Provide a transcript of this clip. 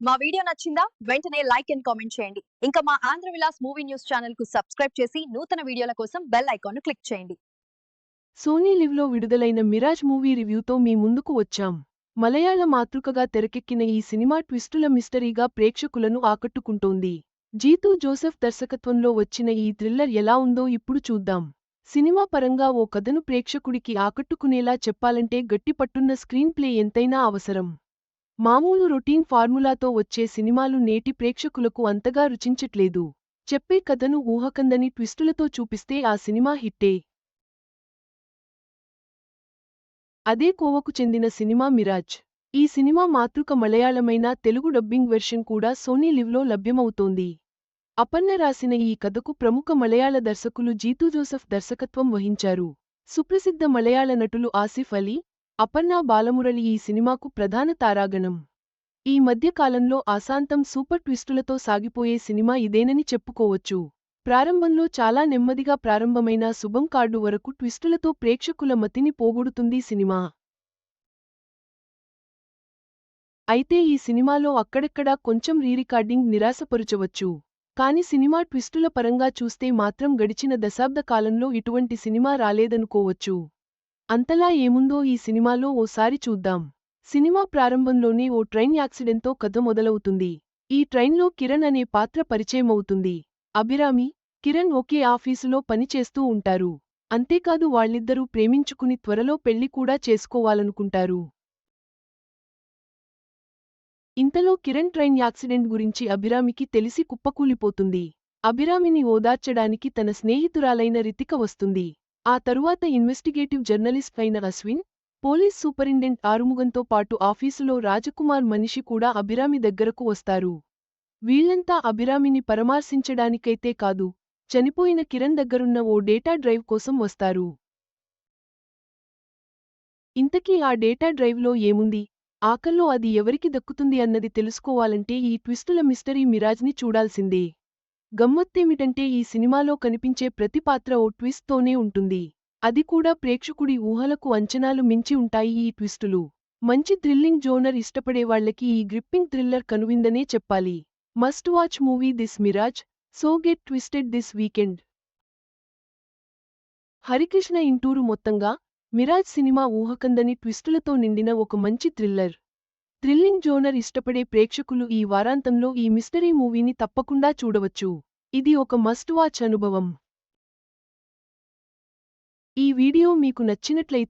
మా వీడియో నచ్చిందా? వెంటనే లైక్ అండ్ కామెంట్ చేయండి. ఇంకా మా ఆంధ్ర విలాస్ మూవీ న్యూస్ ఛానల్కు సబ్స్క్రైబ్ చేసి నూతన వీడియోల కోసం బెల్ ఐకాన్ను క్లిక్ చేయండి. సోనీ లివ్లో విడుదలైన మిరాజ్ మూవీ రివ్యూతో మీ ముందుకు వచ్చాం. మలయాళ మాతృకగా తెరకెక్కిన ఈ సినిమా ట్విస్టుల మిస్టరీగా ప్రేక్షకులను ఆకట్టుకుంటోంది. జీతూ జోసెఫ్ దర్శకత్వంలో వచ్చిన ఈ థ్రిల్లర్ ఎలా ఉందో ఇప్పుడు చూద్దాం. సినిమా పరంగా ఓ కథను ప్రేక్షకుడికి ఆకట్టుకునేలా చెప్పాలంటే గట్టిపట్టున్న స్క్రీన్ ప్లే ఎంతైనా అవసరం. మామూలు రొటీన్ ఫార్ములాతో వచ్చే సినిమాలు నేటి ప్రేక్షకులకు అంతగా రుచించట్లేదు. చెప్పే కథను ఊహకందని ట్విస్టులతో చూపిస్తే ఆ సినిమా హిట్టే. అదే కోవకు చెందిన సినిమా మిరాజ్. ఈ సినిమా మాతృక మలయాళమైన తెలుగు డబ్బింగ్ వెర్షన్ కూడా సోనీ లివ్లో లభ్యమవుతోంది. అపర్ణ రాసిన ఈ కథకు ప్రముఖ మలయాళ దర్శకులు జీతూ జోసఫ్ దర్శకత్వం వహించారు. సుప్రసిద్ధ మలయాళ నటులు ఆసిఫ్ అలీ అపర్ణ బాలమురళి ఈ సినిమాకు ప్రధాన తారాగణం. ఈ మధ్యకాలంలో ఆశాంతం సూపర్ ట్విస్టులతో సాగిపోయే సినిమా ఇదేనని చెప్పుకోవచ్చు. ప్రారంభంలో చాలా నెమ్మదిగా ప్రారంభమైన శుభం కార్డు వరకు ట్విస్టులతో ప్రేక్షకుల మతిని పోగొడుతుంది సినిమా. అయితే ఈ సినిమాలో అక్కడక్కడా కొంచెం రీరికార్డింగ్ నిరాశపరుచవచ్చు. కాని సినిమా ట్విస్టుల పరంగా చూస్తే మాత్రం గడిచిన దశాబ్ద కాలంలో ఇటువంటి సినిమా రాలేదనుకోవచ్చు. అంతలా ఏముందో ఈ సినిమాలో ఓసారి చూద్దాం. సినిమా ప్రారంభంలోనే ఓ ట్రైన్ యాక్సిడెంట్తో కథ మొదలవుతుంది. ఈ ట్రైన్లో కిరణ్ అనే పాత్ర పరిచయమవుతుంది. అభిరామి కిరణ్ ఒకే ఆఫీసులో పనిచేస్తూ ఉంటారు. అంతేకాదు వాళ్ళిద్దరూ ప్రేమించుకుని త్వరలో పెళ్ళి కూడా చేసుకోవాలనుకుంటారు. ఇంతలో కిరణ్ ట్రైన్ యాక్సిడెంట్ గురించి అభిరామికి తెలిసి కుప్పకూలిపోతుంది. అభిరామిని ఓదార్చడానికి తన స్నేహితురాలైన రితిక వస్తుంది. ఆ తరువాత ఇన్వెస్టిగేటివ్ జర్నలిస్ట్ అయిన అశ్విన్ పోలీస్ సూపరింటెండెంట్ ఆరుముగంతో పాటు ఆఫీసులో రాజకుమార్ మనిషి కూడా అభిరామి దగ్గరకు వస్తారు. వీళ్ళంతా అభిరామిని పరామర్శించడానికైతే కాదు చనిపోయిన కిరణ్ దగ్గరున్న ఓ డేటా డ్రైవ్ కోసం వస్తారు. ఇంతకీ ఆ డేటా డ్రైవ్లో ఏముంది? ఆకల్లో అది ఎవరికి దక్కుతుంది అన్నది తెలుసుకోవాలంటే ఈ ట్విస్టుల మిస్టరీ మిరాజ్ని చూడాల్సిందే. గమ్మత్తేమిటంటే ఈ సినిమాలో కనిపించే ప్రతి పాత్ర ఓ ట్విస్ట్తోనే ఉంటుంది. అది కూడా ప్రేక్షకుడి ఊహలకు అంచనాలు మించి ఉంటాయి ఈ ట్విస్టులు. మంచి థ్రిల్లింగ్ జోనర్ ఇష్టపడేవాళ్ళకి ఈ గ్రిప్పింగ్ థ్రిల్లర్ కనువిందనే చెప్పాలి. Must watch movie this Mirage so get twisted this weekend. Harikrishna Inturi మొత్తంగా మిరాజ్ సినిమా ఊహకందని ట్విస్టులతో నిండిన ఒక మంచి థ్రిల్లర్. థ్రిల్లింగ్ జోనర్ ఇష్టపడే ప్రేక్షకులు ఈ వారాంతంలో ఈ మిస్టరీ మూవీని తప్పకుండా చూడవచ్చు. ఇది ఒక మస్ట్ వాచ్ అనుభవం. ఈ వీడియో మీకు నచ్చినట్లయితే